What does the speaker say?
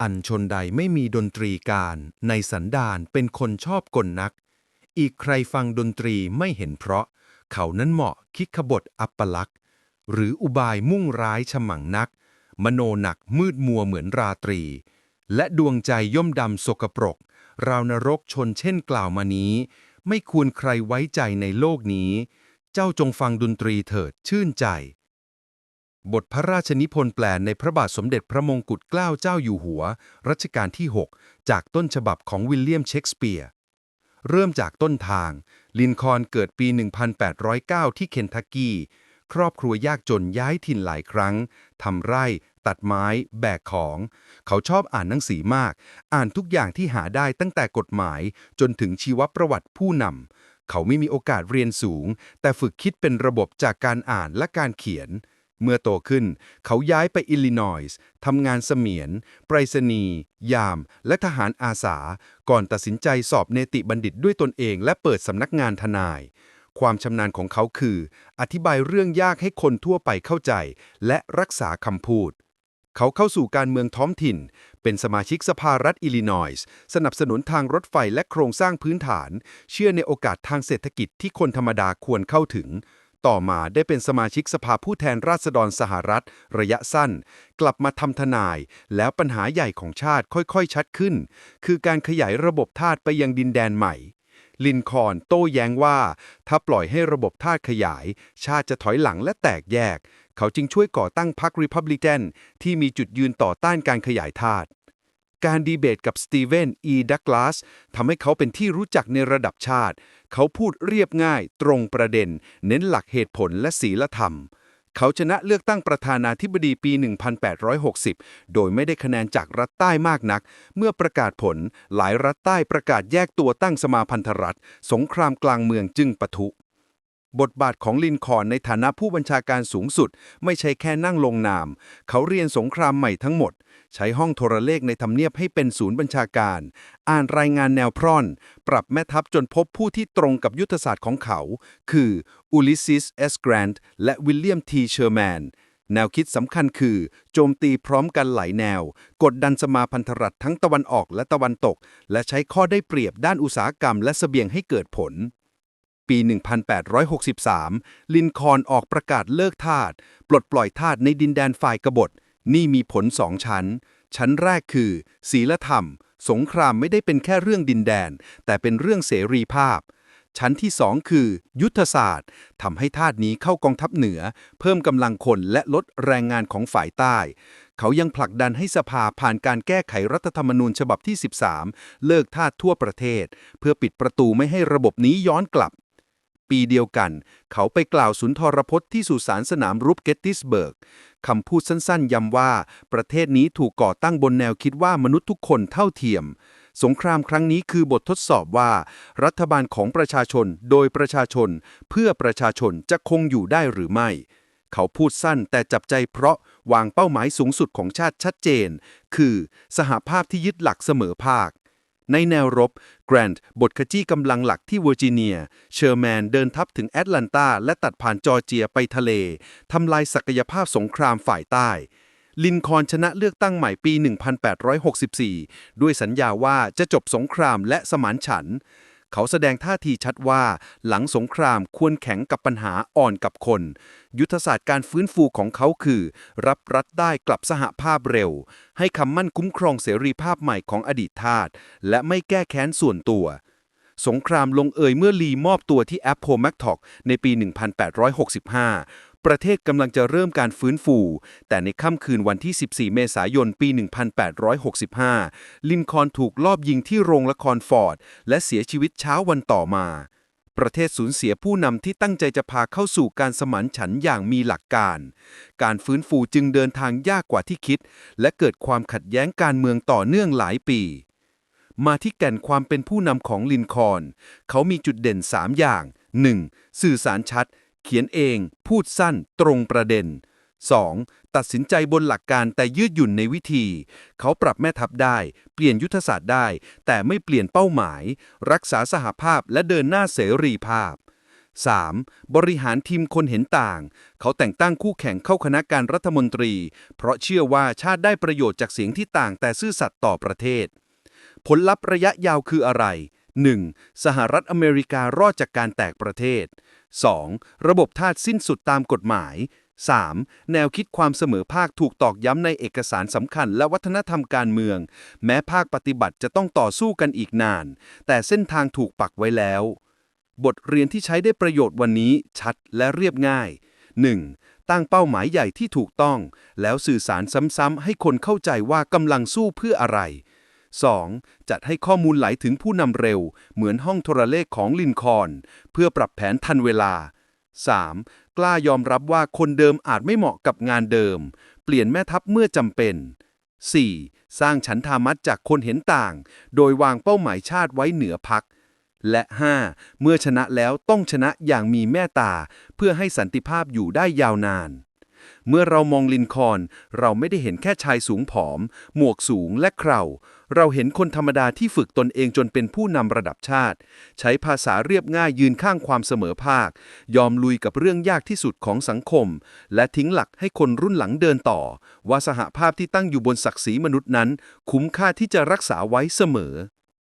อันชนใดไม่มีดนตรีการในสันดานเป็นคนชอบกลนัก อีกใครฟังดนตรีไม่เห็นเพราะ เขานั้นเหมาะคิดขบฏอัปลักษณ์หรืออุบายมุ่งร้ายฉมังนัก มโนหนักมืดมัวเหมือนราตรี และดวงใจย่อมดำสกปรก ราวนรกชนเช่นกล่าวมานี้ ไม่ควรใครไว้ใจในโลกนี้ เจ้าจงฟังดนตรีเถิดชื่นใจ บทพระราชนิพนธ์แปลในพระบาทสมเด็จพระมงกุฎเกล้าเจ้าอยู่หัว รัชกาลที่ 6 จากต้นฉบับของวิลเลียมเชกสเปียร์ เริ่มจากต้นทาง ลินคอนเกิดปี 1809 ที่เคนทักกี้ ครอบครัวยากจนย้ายถิ่นหลายครั้ง ทำไร่ ตัดไม้ แบกของ เขาชอบอ่านหนังสือมาก อ่านทุกอย่างที่หาได้ตั้งแต่กฎหมาย จนถึงชีวประวัติผู้นำ เขาไม่มีโอกาสเรียนสูง แต่ฝึกคิดเป็นระบบจากการอ่านและการเขียน เมื่อโตขึ้น เขาย้ายไปอิลลินอยส์ทำงานเสมียนไปรษณีย์ยาม และทหารอาสา ก่อนตัดสินใจสอบเนติบัณฑิตด้วยตนเองและเปิดสำนักงานทนาย ความชำนาญของเขาคือ อธิบายเรื่องยากให้คนทั่วไปเข้าใจ และรักษาคำพูด เขาเข้าสู่การเมืองท้องถิ่น เป็นสมาชิกสภารัฐอิลลินอยส์สนับสนุนทางรถไฟและโครงสร้างพื้นฐาน เชื่อในโอกาสทางเศรษฐกิจที่คนธรรมดาควรเข้าถึง ต่อมาได้เป็นสมาชิกสภาผู้แทนราษฎรสหรัฐ ระยะสั้น กลับมาทำทนาย แล้วปัญหาใหญ่ของชาติค่อยๆ ชัดขึ้น คือการขยายระบบทาสไปยังดินแดนใหม่ ลินคอนโต้แย้งว่า ถ้าปล่อยให้ระบบทาสขยาย ชาติจะถอยหลังและแตกแยก เขาจึงช่วยก่อตั้งพรรคริพับลิกันที่มีจุดยืนต่อต้านการขยายทาส การดีเบตกับสตีเวนอีดักลาสทำให้เขาเป็นที่รู้จักในระดับชาติ เขาพูดเรียบง่าย ตรงประเด็น เน้นหลักเหตุผลและศีลธรรม เขาชนะเลือกตั้งประธานาธิบดีปี 1860 โดยไม่ได้คะแนนจากรัฐใต้มากนัก เมื่อประกาศผล หลายรัฐใต้ประกาศแยกตัวตั้งสมาพันธรัฐ สงครามกลางเมืองจึงปะทุ บทบาทของลินคอนในฐานะผู้บัญชาการสูงสุด ไม่ใช่แค่นั่งลงนาม เขาเรียนสงครามใหม่ทั้งหมด ใช้ห้องโทรเลขในทำเนียบให้เป็นศูนย์บัญชาการ อ่านรายงานแนวพร่อน ปรับแม่ทัพจนพบผู้ที่ตรงกับยุทธศาสตร์ของเขา คืออุลิสซิสเอสแกรนต์และวิลเลียมทีเชอร์แมนแนวคิดสำคัญคือ โจมตีพร้อมกันหลายแนว กดดันสมาพันธรัฐทั้งตะวันออกและตะวันตก และใช้ข้อได้เปรียบด้านอุตสาหกรรมและเสบียงให้เกิดผล ปี 1863 ลินคอล์นออกประกาศเลิกทาสปลดปล่อยทาสในดินแดนฝ่ายกบฏ นี่มีผลสองชั้น ชั้นแรกคือ ศีลธรรม สงครามไม่ได้เป็นแค่เรื่องดินแดน แต่เป็นเรื่องเสรีภาพ ชั้นที่สองคือ ยุทธศาสตร์ทำให้ทาสนี้เข้ากองทัพเหนือ เพิ่มกำลังคนและลดแรงงานของฝ่ายใต้เขายังผลักดันให้สภาผ่านการแก้ไขรัฐธรรมนูญฉบับที่ 13 เลิกทาสทั่วประเทศ เพื่อปิดประตูไม่ให้ระบบนี้ย้อนกลับ ปีเดียวกัน เขาไปกล่าวสุนทรพจน์ที่สุสานสนามรุปเกตติสเบิร์กคำพูดสั้นๆย้ำว่า ประเทศนี้ถูกก่อตั้งบนแนวคิดว่ามนุษย์ทุกคนเท่าเทียม สงครามครั้งนี้คือบททดสอบว่า รัฐบาลของประชาชน โดยประชาชน เพื่อประชาชนจะคงอยู่ได้หรือไม่ เขาพูดสั้นแต่จับใจเพราะวางเป้าหมายสูงสุดของชาติชัดเจน คือ สหภาพที่ยึดหลักเสมอภาค ในแนวรบ แกรนด์บทขจี้กำลังหลักที่เวอร์จิเนีย เชอร์แมนเดินทัพถึงแอตแลนตาและตัดผ่านจอร์เจียไปทะเล ทำลายศักยภาพสงครามฝ่ายใต้ ลินคอนชนะเลือกตั้งใหม่ปี 1864 ด้วยสัญญาว่าจะจบสงครามและสมานฉันท์ เขาแสดงท่าทีชัดว่า หลังสงครามควรแข็งกับปัญหาอ่อนกับคน ยุทธศาสตร์การฟื้นฟูของเขาคือ รับรัฐได้กลับสหภาพเร็ว ให้คำมั่นคุ้มครองเสรีภาพใหม่ของอดีตทาสและไม่แก้แค้นส่วนตัว สงครามลงเอยเมื่อลีมอบตัวที่แอปโพแมกทอกในปี 1865 ประเทศกำลังจะเริ่มการฟื้นฟู แต่ในค่ำคืนวันที่ 14 เมษายน ปี 1865 ลินคอนถูกลอบยิงที่โรงละครฟอร์ด และเสียชีวิตเช้าวันต่อมา ประเทศสูญเสียผู้นำที่ตั้งใจจะพาเข้าสู่การสมานฉันอย่างมีหลักการ การฟื้นฟูจึงเดินทางยากกว่าที่คิด และเกิดความขัดแย้งการเมืองต่อเนื่องหลายปีมาที่แก่นความเป็นผู้นำของลินคอน เขามีจุดเด่น 3 อย่าง 1. สื่อสารชัด เขียนเอง พูดสั้น ตรงประเด็น 2. ตัดสินใจบนหลักการแต่ยืดหยุ่นในวิธี เขาปรับแม่ทัพได้ เปลี่ยนยุทธศาสตร์ได้ แต่ไม่เปลี่ยนเป้าหมาย รักษาสหภาพและเดินหน้าเสรีภาพ 3. บริหารทีมคนเห็นต่าง เขาแต่งตั้งคู่แข่งเข้าคณะการรัฐมนตรี เพราะเชื่อว่าชาติได้ประโยชน์จากเสียงที่ต่างแต่ซื่อสัตย์ต่อประเทศ ผลลัพธ์ระยะยาวคืออะไร 1. สหรัฐอเมริการอดจากการแตกประเทศ 2. ระบบทาสสิ้นสุดตามกฎหมาย 3. แนวคิดความเสมอภาคถูกตอกย้ำในเอกสารสำคัญและวัฒนธรรมการเมือง แม้ภาคปฏิบัติจะต้องต่อสู้กันอีกนาน แต่เส้นทางถูกปักไว้แล้ว บทเรียนที่ใช้ได้ประโยชน์วันนี้ชัดและเรียบง่าย 1. ตั้งเป้าหมายใหญ่ที่ถูกต้อง แล้วสื่อสารซ้ำๆให้คนเข้าใจว่ากำลังสู้เพื่ออะไร 2. จัดให้ข้อมูลไหลถึงผู้นำเร็ว เหมือนห้องโทรเลขของลินคอนเพื่อปรับแผนทันเวลา 3. กล้ายอมรับว่าคนเดิมอาจไม่เหมาะกับงานเดิม เปลี่ยนแม่ทัพเมื่อจำเป็น 4. สร้างฉันทามัตจากคนเห็นต่าง โดยวางเป้าหมายชาติไว้เหนือพัก และ 5. เมื่อชนะแล้วต้องชนะอย่างมีแม่ตา เพื่อให้สันติภาพอยู่ได้ยาวนาน เมื่อเรามองลินคอน เราไม่ได้เห็นแค่ชายสูงผอม หมวกสูงและเคราเราเห็นคนธรรมดาที่ฝึกตนเองจนเป็นผู้นำระดับชาติ ใช้ภาษาเรียบง่ายยืนข้างความเสมอภาค ยอมลุยกับเรื่องยากที่สุดของสังคม และทิ้งหลักให้คนรุ่นหลังเดินต่อ ว่าสหภาพที่ตั้งอยู่บนศักดิ์ศรีมนุษย์นั้น คุ้มค่าที่จะรักษาไว้เสมอ